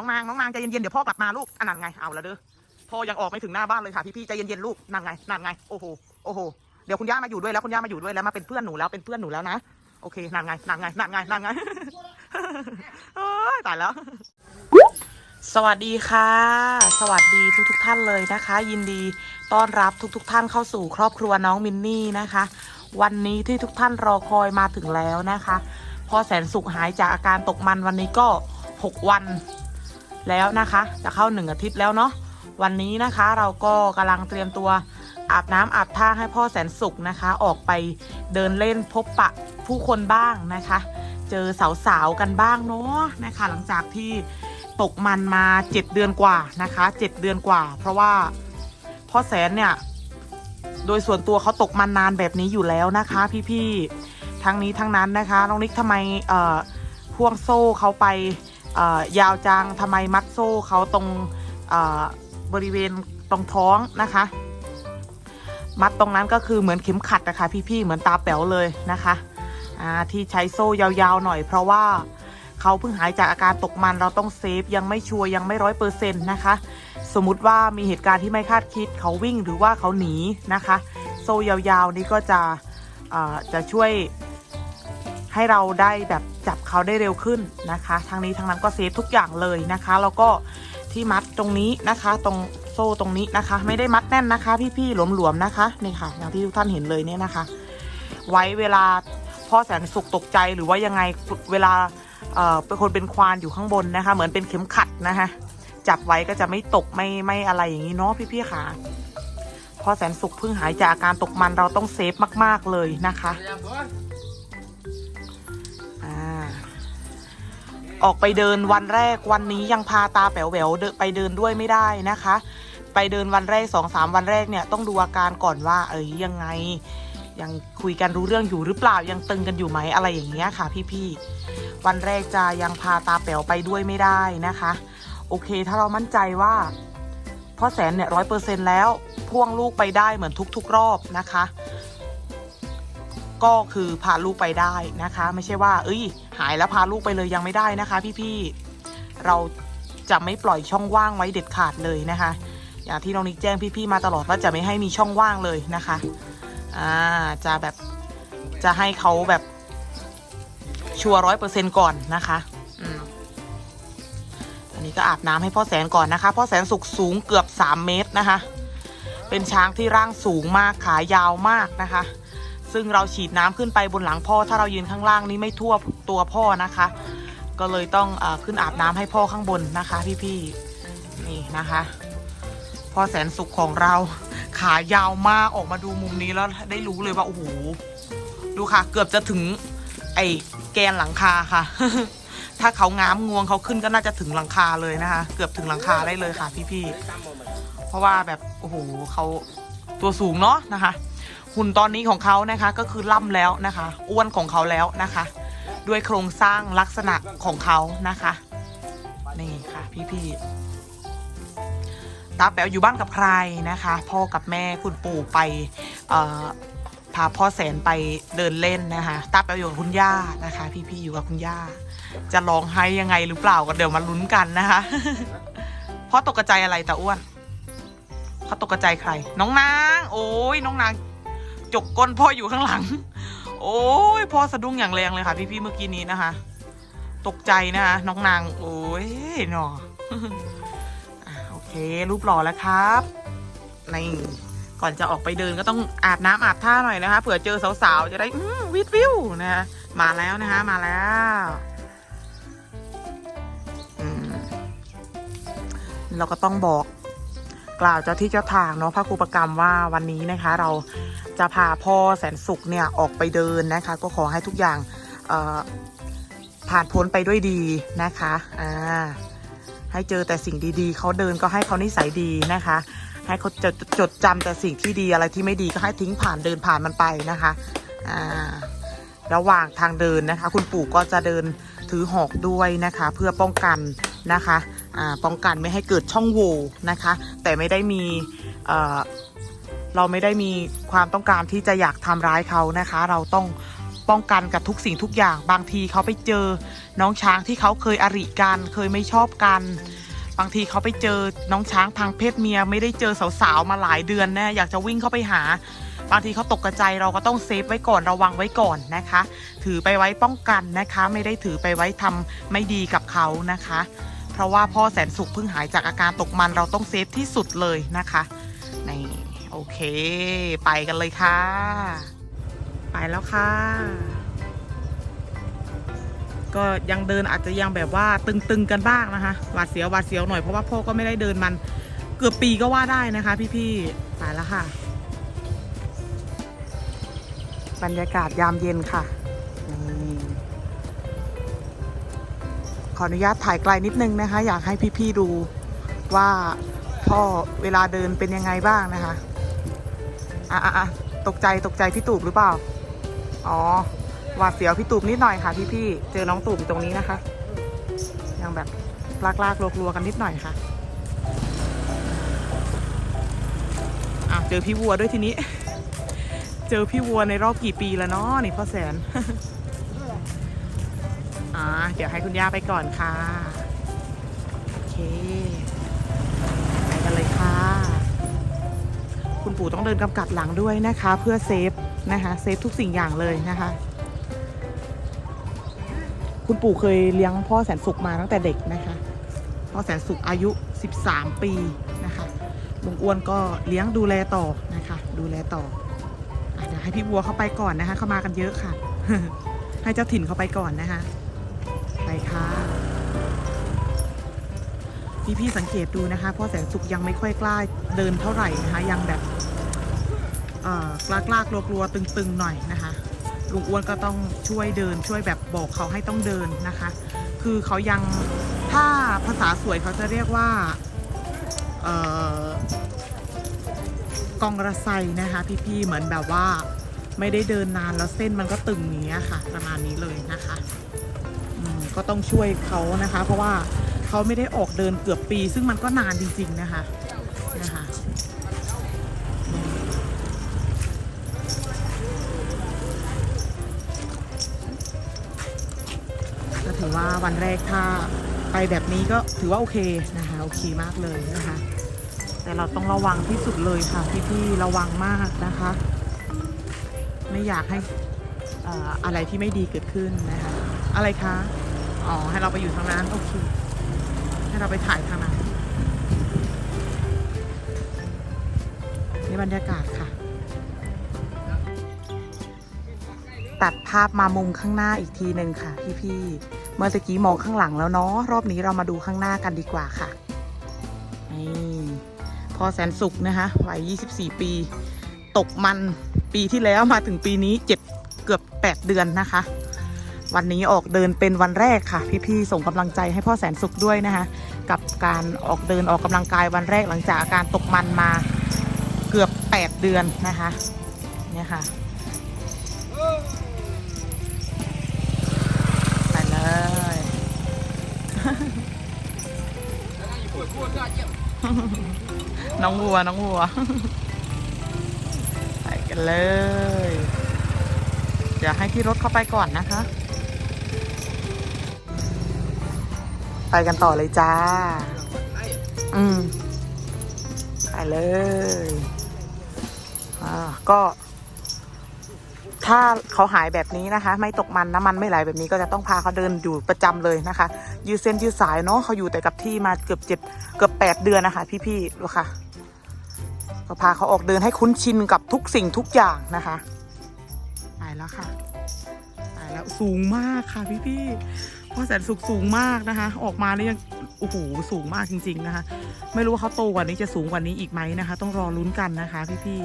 น้องนางน้องนางใจเย็นๆเดี๋ยวพ่อกลับมาลูกอันนั้นไงเอาละเด้อพ่อยังออกไม่ถึงหน้าบ้านเลยค่ะพี่ๆใจเย็นๆลูกนั่นไงนั่นไงโอ้โหโอ้โหเดี๋ยวคุณย่ามาอยู่ด้วยแล้วคุณย่ามาอยู่ด้วยแล้วมาเป็นเพื่อนหนูแล้วเป็นเพื่อนหนูแล้วนะโอเคนั่นไงนั่นไงนั่นไงนั่นไงโอ้ยตายแล้ว สวัสดีค่ะ สวัสดีทุกทท่านเลยนะคะ ยินดีต้อนรับทุกๆทท่านเข้าสู่ครอบครัวน้องมินนี่นะคะ วันนี้ที่ทุกท่านรอคอยมาถึงแล้วนะคะ พอแสนสุขหายจากอาการตกมันวันนี้ก็ 6 วัน แล้วนะคะ จะเข้าหนึ่งอาทิตย์แล้วเนาะวันนี้นะคะเราก็กำลังเตรียมตัวอาบน้ำอาบท่าให้พ่อแสนสุขนะคะ ออกไปเดินเล่นพบปะผู้คนบ้างนะคะ เจอสาวๆกันบ้างเนาะนะคะ หลังจากที่ตกมันมา 7 เดือนกว่านะคะ7เดือนกว่า เพราะว่าพ่อแสนเนี่ยโดยส่วนตัวเขาตกมันนานแบบนี้อยู่แล้วนะคะ พี่ๆทั้งนี้ทั้งนั้นนะคะน้องนิกทำไมเอ่อพ่วงโซ่เขาไป ยาวจังทำไมมัดโซ่เขาตรงบริเวณตรงท้องนะคะ มัดตรงนั้นก็คือเหมือนเข็มขัดนะคะพี่ๆเหมือนตาแป๋วเลยนะคะที่ใช้โซ่ยาวๆหน่อยเพราะว่าเขาเพิ่งหายจากอาการตกมันเราต้องเซฟยังไม่ชัวร์ยังไม่ร้อยเปอร์เซ็นต์นะคะ สมมุติว่ามีเหตุการณ์ที่ไม่คาดคิดเขาวิ่งหรือว่าเขาหนีนะคะ โซ่ยาวๆนี้ก็จะจะช่วย ให้เราได้แบบจับเขาได้เร็วขึ้นนะคะทั้งนี้ทั้งนั้นก็เซฟทุกอย่างเลยนะคะ แล้วก็ที่มัดตรงนี้นะคะ ตรงโซ่ตรงนี้นะคะ ไม่ได้มัดแน่นนะคะ พี่ๆหลวมๆนะคะนี่ค่ะ อย่างที่ทุกท่านเห็นเลยเนี่ยนะคะ ไว้เวลาพ่อแสนสุขตกใจหรือว่ายังไงเวลาเป็นคนเป็นควานอยู่ข้างบนนะคะ เหมือนเป็นเข็มขัดนะคะจับไว้ก็จะไม่ตกไม่ไม่อะไรอย่างนี้เนาะพี่ๆค่ะพ่อแสนสุขเพิ่งหายจากอาการตกมันเราต้องเซฟมาก ๆเลยนะคะ ออกไปเดินวันแรกวันนี้ยังพาตาแป๋วแหววเดินไปเดินด้วยไม่ได้นะคะ ไปเดินวันแรกสองสามวันแรกเนี่ยต้องดูอาการก่อนว่า เอ้ยยังไง ยังคุยกันรู้เรื่องอยู่หรือเปล่ายังตึงกันอยู่ไหมอะไรอย่างเงี้ยค่ะ พี่ๆวันแรกจะยังพาตาแป๋วไปด้วยไม่ได้นะคะ โอเค ถ้าเรามั่นใจว่าพ่อแสนเนี่ยร้อยเปอร์เซ็นแล้วพ่วงลูกไปได้เหมือนทุกๆ รอบนะคะ ก็คือพาลูกไปได้นะคะ ไม่ใช่ว่า เอ้ย หายแล้วพาลูกไปเลยยังไม่ได้นะคะ พี่ๆเราจะไม่ปล่อยช่องว่างไว้เด็ดขาดเลยนะคะ อย่างที่น้องนิกแจ้งพี่ๆมาตลอดว่าจะไม่ให้มีช่องว่างเลยนะคะอ่าจะแบบจะให้เขาแบบชัวร้อยเปอร์เซ็นก่อนนะคะอืมอันนี้ก็อาบน้ำให้พ่อแสนก่อนนะคะ พ่อแสนสุกสูงเกือบ3เมตรนะคะ เป็นช้างที่ร่างสูงมากขายาวมากนะคะ ซึ่งเราฉีดน้ำขึ้นไปบนหลังพ่อ ถ้าเรายืนข้างล่างนี้ไม่ทั่วตัวพ่อนะคะ ก็เลยต้องอขึ้นอาบน้ำให้พ่อข้างบนนะคะ พี่ๆนี่นะคะพ่อแสนสุขของเราขายาวมากออกมาดูมุมนี้แล้วได้รู้เลยว่าโอ้โหดูค่ะ เกือบจะถึง ไอ้แกนหลังคาค่ะ ถ้าเขาง้ามงวงเขาขึ้นก็น่าจะถึงหลังคาเลยนะคะ เกือบถึงหลังคาได้เลยค่ะ พี่ๆเพราะว่าแบบโอ้โหเขาตัวสูงเนาะนะคะ หุ่นตอนนี้ของเขานะคะก็คือล่ำแล้วนะคะ อ้วนของเขาแล้วนะคะ ด้วยโครงสร้างลักษณะของเขานะคะนี่ค่ะพี่ๆตาแป๋วอยู่บ้านกับใครนะคะ พ่อกับแม่คุณปู่ไปพาพ่อแสนไปเดินเล่นนะคะตาแป๋วอยู่กับคุณย่านะคะ พี่ๆอยู่กับคุณย่า จะร้องไห้ยังไงหรือเปล่าก็เดี๋ยวมาลุ้นกันนะคะพ่อตกใจอะไรตาอ้วนพ่อตกใจใคร น้องนาง โอ้ยน้องนาง จกก้นพ่ออยู่ข้างหลัง โอ้ยพ่อสะดุ้งอย่างแรงเลยค่ะ พี่ๆเมื่อกี้นี้นะคะ ตกใจนะคะน้องนาง โอ้ยหนออะโอเค รูปหล่อแล้วครับในก่อนจะออกไปเดินก็ต้องอาบน้ำอาบท่าหน่อยนะคะเผื่อเจอสาวๆจะได้วิดวิวนะคะมาแล้วนะคะมาแล้วเราก็ต้องบอก กล่าวเจ้าที่เจ้าทางเนาะพระครูประกรรมว่าวันนี้นะคะ เราจะพาพ่อแสนสุขเนี่ยออกไปเดินนะคะ ก็ขอให้ทุกอย่างผ่านพ้นไปด้วยดีนะคะอ่าให้เจอแต่สิ่งดีๆ เขาเดินก็ให้เขานิสัยดีนะคะ ให้เขาจดจดจำแต่สิ่งที่ดีอะไรที่ไม่ดีก็ให้ทิ้งผ่านเดินผ่านมันไปนะคะอ่าระหว่างทางเดินนะคะ คุณปู่ก็จะเดินถือหอกด้วยนะคะ เพื่อป้องกันนะคะ ป้องกันไม่ให้เกิดช่องโหว่นะคะ แต่ไม่ได้มีเเราไม่ได้มีความต้องการที่จะอยากทำร้ายเขานะคะ เราต้องป้องกันกับทุกสิ่งทุกอย่างบางทีเขาไปเจอน้องช้างที่เขาเคยอริกันเคยไม่ชอบกัน บางทีเขาไปเจอน้องช้างพังเพศเมีย ไม่ได้เจอสาวๆมาหลายเดือนแน่อยากจะวิ่งเข้าไปหา บางทีเขาตกกระใจเราก็ต้องเซฟไว้ก่อนระวังไว้ก่อนนะคะ ถือไปไว้ป้องกันนะคะ ไม่ได้ถือไปไว้ทำไม่ดีกับเขานะคะ ราะว่าพ่อแสนสุขเพิ่งหายจากอาการตกมันเราต้องเซฟที่สุดเลยนะคะนี่โอเค ไปกันเลยค่ะ ไปแล้วค่ะ ก็ยังเดินอาจจะยังแบบว่าตึงๆกันบ้างนะคะหวาดเสียวหวาดเสียวหน่อยเพราะว่าพ่อก็ไม่ได้เดินมันเกือบปีก็ว่าได้นะคะ พี่ๆไปแล้วค่ะ บรรยากาศยามเย็นค่ะ ออนุญาตถ่ายไกลนิดนึงนะคะ อยากให้พี่ๆดูว่าพ่อเวลาเดินเป็นยังไงบ้างนะคะอะอะตกใจตกใจพี่ตูบหรือเปล่า อ๋อหวาดเสียวพี่ตูบนิดหน่อยค่ะพี่ๆเจอน้องตูบอยู่ตรงนี้นะคะ ยังแบบลากลากลัวๆกันนิดหน่อยค่ะอะเจอพี่วัวด้วยทีนี้ เจอพี่วัวในรอบกี่ปีแล้วเนาะนี่พ่อแสน อ่าเดี๋ยวให้คุณย่าไปก่อนค่ะ โอเค ไปกันเลยค่ะ คุณปู่ต้องเดินกำกับหลังด้วยนะคะ เพื่อเซฟนะคะเซฟทุกสิ่งอย่างเลยนะคะ คุณปู่เคยเลี้ยงพ่อแสนสุขมาตั้งแต่เด็กนะคะ พ่อแสนสุขอายุ 13 ปีนะคะลุงอ้วนก็เลี้ยงดูแลต่อนะคะ ดูแลต่อเดี๋ยวให้พี่บัวเข้าไปก่อนนะคะ เข้ามากันเยอะค่ะ ให้เจ้าถิ่นเข้าไปก่อนนะคะ พี่พี่ๆสังเกตดูนะคะพ่อแสนสุขยังไม่ค่อยกล้าเดินเท่าไหร่นะคะยังแบบกล้ากล้ากลัวกลัวๆตึงๆหน่อยนะคะลุงอ้วนก็ต้องช่วยเดินช่วยแบบบอกเขาให้ต้องเดินนะคะ คือเขายังถ้าภาษาสวยเขาจะเรียกว่าเอ่อกองระไซนะคะพี่ๆเหมือนแบบว่าไม่ได้เดินนานแล้วเส้นมันก็ตึงอย่างเงี้ยค่ะ ประมาณนี้เลยนะคะก็ต้องช่วยเขานะคะ เพราะว่า เขาไม่ได้ออกเดินเกือบปี ซึ่งมันก็นานจริง ๆ นะคะนะคะก็ถือว่าวันแรกถ้าไปแบบนี้ก็ถือว่าโอเคนะคะโอเคมากเลยนะคะ แต่เราต้องระวังที่สุดเลยค่ะพี่ๆระวังมากนะคะ ไม่อยากให้ออะไรที่ไม่ดีเกิดขึ้นนะคะ อะไรคะ อ๋อ ให้เราไปอยู่ทางนั้น โอเค ให้เราไปถ่ายทางนั้นนี่บรรยากาศค่ะ ตัดภาพมามุมข้างหน้าอีกทีหนึ่งค่ะพี่ๆเมื่อตะกี้มองข้างหลังแล้วเนาะรอบนี้เรามาดูข้างหน้ากันดีกว่าค่ะนี่พอแสนสุขนะคะวัย 24 ปี ตกมันปีที่แล้วมาถึงปีนี้เจ็ดเกือบ 8 เดือนนะคะ วันนี้ออกเดินเป็นวันแรกค่ะ พี่ๆส่งกำลังใจให้พ่อแสนสุขด้วยนะคะ กับการออกเดินออกกำลังกายวันแรกหลังจากอาการตกมันมาเกือบ 8 เดือนนะคะเนี่ยค่ะไปเลยน้องวัวน้องวัวไปกันเลย เดี๋ยวให้พี่รถเข้าไปก่อนนะคะ ไปกันต่อเลยจ้า อืม ไปเลย อ่า ก็ ถ้าเขาหายแบบนี้นะคะ ไม่ตกมันน้ำมันไม่ไหลแบบนี้ก็จะต้องพาเขาเดินอยู่ประจำเลยนะคะ ยืดเส้นยืดสายเนาะเขาอยู่แต่กับที่มาเกือบเจ็ดเกือบแปดเดือนนะคะ พี่ๆดูค่ะ ก็พาเขาออกเดินให้คุ้นชินกับทุกสิ่งทุกอย่างนะคะไปแล้วค่ะไปแล้วสูงมากค่ะพี่ๆ พ่อแสนสุกสูงมากนะคะ ออกมาแล้วยังโอ้โหสูงมากจริง ๆนะคะ ไม่รู้ว่าเขาโตกว่านี้จะสูงกว่านี้อีกไหมนะคะ ต้องรอลุ้นกันนะคะพี่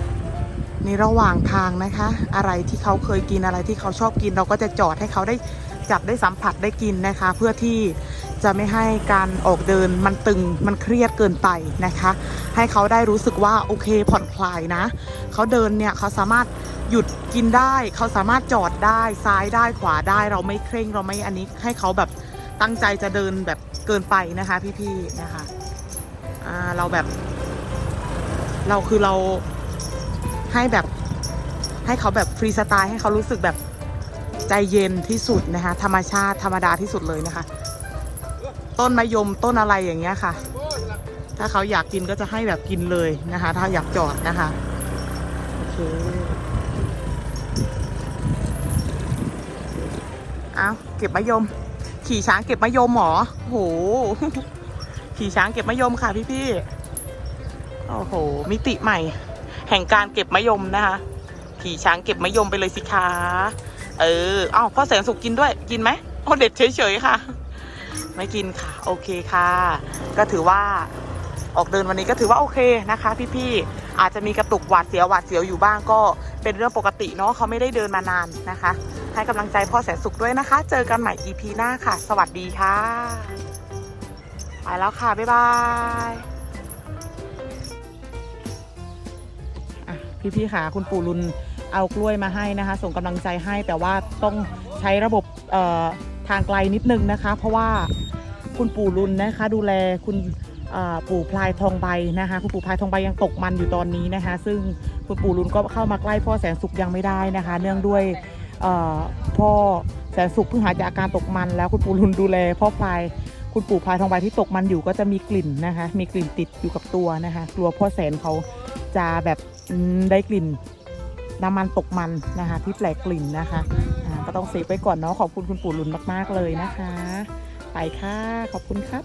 ๆในระหว่างทางนะคะ อะไรที่เขาเคยกินอะไรที่เขาชอบกินเราก็จะจอดให้เขาได้ จับได้สัมผัสได้กินนะคะ เพื่อที่จะไม่ให้การออกเดินมันตึงมันเครียดเกินไปนะคะ ให้เขาได้รู้สึกว่าโอเคผ่อนคลายนะ เขาเดินเนี่ยเขาสามารถหยุดกินได้ เขาสามารถจอดได้ซ้ายได้ขวาได้เราไม่เคร่งเราไม่อันนี้ให้เขาแบบตั้งใจจะเดินแบบเกินไปนะคะพี่ๆนะคะอ่าเราแบบ เราคือเราให้แบบให้เขาแบบฟรีสไตล์ให้เขารู้สึกแบบ ใจเย็นที่สุดนะคะ ธรรมชาติธรรมดาที่สุดเลยนะคะ ต้นมะยมต้นอะไรอย่างเงี้ยค่ะ ถ้าเขาอยากกินก็จะให้แบบกินเลยนะคะ ถ้าอยากจอดนะคะโอเคเอาเก็บมะยม ขี่ช้างเก็บมะยมเหรอโห ขี่ช้างเก็บมะยมค่ะพี่ๆโอ้โห มิติใหม่ แห่งการเก็บมะยมนะคะ ขี่ช้างเก็บมะยมไปเลยสิคะ เอออ้าวพ่อแสนสุกกินด้วยกินไหมโอ้เด็ดเฉยๆค่ะ ไม่กินค่ะ โอเคค่ะ ก็ถือว่าออกเดินวันนี้ก็ถือว่าโอเคนะคะ พี่ๆอาจจะมีกระตุกหวาดเสียวหวาดเสียวอยู่บ้างก็เป็นเรื่องปกติเนาะเขาไม่ได้เดินมานานนะคะ ให้กำลังใจพ่อแสนสุขด้วยนะคะ เจอกันใหม่ EP หน้าค่ะ สวัสดีค่ะ ไปแล้วค่ะ บ๊ายบายพี่ๆค่ะคุณปู่รุน เอากล้วยมาให้นะคะ ส่งกำลังใจให้แต่ว่าต้องใช้ระบบทางไกลนิดนึงนะคะ เพราะว่าคุณปู่รุนนะคะ ดูแลคุณปู่พลายทองใบนะคะ คุณปู่พลายทองใบยังตกมันอยู่ตอนนี้นะคะ ซึ่งคุณปู่รุนก็เข้ามาใกล้พ่อแสนสุขยังไม่ได้นะคะ เนื่องด้วยพ่อแสนสุขเพิ่งหายจากอาการตกมันแล้วคุณปู่รุนดูแลพ่อพลายคุณปู่พลายทองใบที่ตกมันอยู่ก็จะมีกลิ่นนะคะ มีกลิ่นติดอยู่กับตัวนะคะ กลัวพ่อแสนเขาจะแบบได้กลิ่น น้ำมันตกมันนะคะที่แปลกกลิ่นนะคะก็ต้องเซฟไว้ก่อนเนาะขอบคุณคุณปู่ลุนมากๆเลยนะคะ ไปค่ะ ขอบคุณครับ